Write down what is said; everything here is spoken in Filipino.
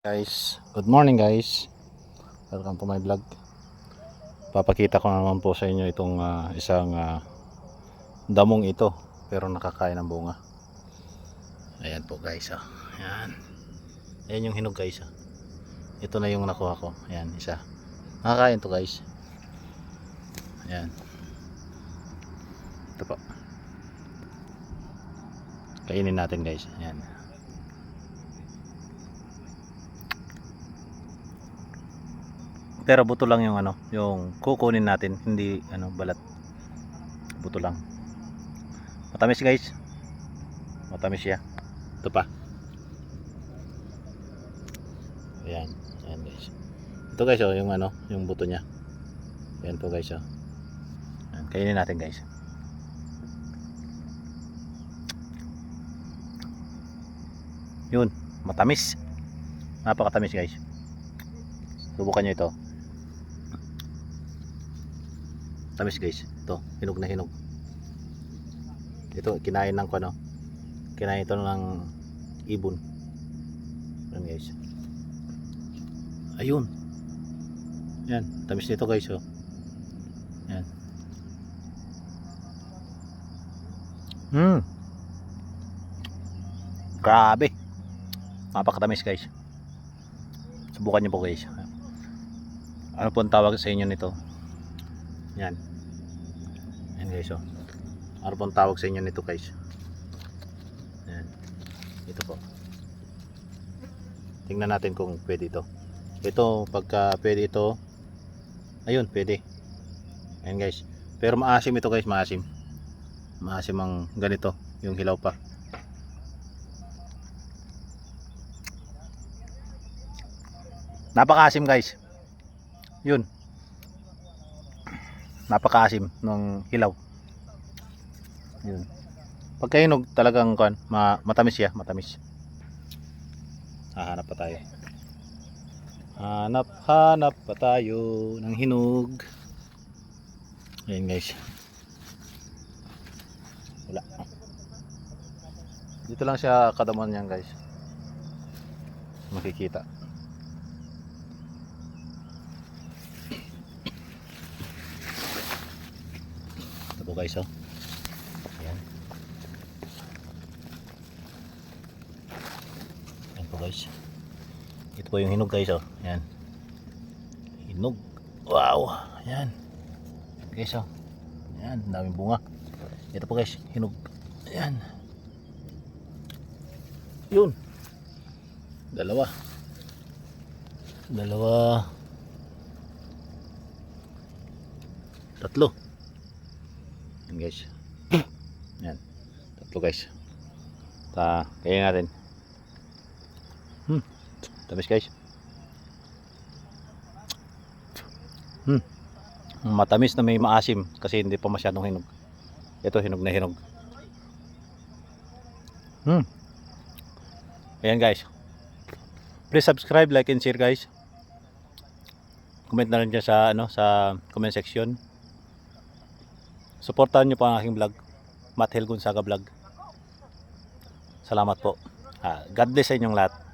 Guys, good morning guys. Welcome to my vlog. Papakita ko naman po sa inyo itong ah, isang ah, damong ito pero nakakain ng bunga. Ayan po guys. Oh. Ayan. Ayan yung hinog guys. Oh. Ito na yung nakuha ko. Ayan, isa. Nakakain to guys. Ayan. Ito po. Kainin natin guys. Ayan. Pero buto lang yung ano, yung kukunin natin, hindi ano balat. Buto lang. Matamis guys. Matamis siya. Ito pa. Ayan, ayan guys. Ito guys oh, yung ano, yung buto niya. Ayan po guys oh. Ayan, kainin natin guys. Yun, matamis. Napakatamis guys. Subukan nyo ito. Tamis guys. Ito, hinog na hinog. Ito, kinain ng ano. Kinain ito ng ibon. Yan guys. Ayun. Yan, tamis nito guys oh. Yan. Hmm. Grabe. Napakatamis guys. Subukan niyo po guys. Ano po ang tawag sa inyo nito? Yan. Yan guys oh. Ano pong tawag sa inyo nito guys? Yan. Ito po. Tingnan natin kung pwede ito. Ito, pagka pwede ito, ayun, pwede. Ayan guys. Pero maasim ito guys, maasim. Maasim ang ganito, yung hilaw pa. Napakaasim guys. Yun. Napakaasim ng hilaw. Yun. Pagkainog talagang kan, ma matamis siya, matamis. Hahanap pa tayo. Hanap, hanap pa tayo ng hinog. Ayan guys. Wala. Dito lang siya kadaman niyan guys. Makikita. Po guys oh. Ayan. Ayan po guys. Ito po yung hinog guys oh. Ayan. Hinog. Wow. Ayan. Guys oh. Ayan. Daming bunga. Ito po guys. Hinog. Ayan. Yun. Dalawa. Dalawa. Tatlo. Yan guys. Yan. Tatlo guys. Ta, kaya natin. Hmm. Tamis guys. Hmm. Matamis na may maasim kasi hindi pa masyadong hinog. Ito hinog na hinog. Hmm. Ayan guys. Please subscribe, like and share guys. Comment na rin dyan sa ano sa comment section. Suportahan nyo po ang aking vlog. Mathel Gonzaga vlog. Salamat po. Ah, God bless sa inyong lahat.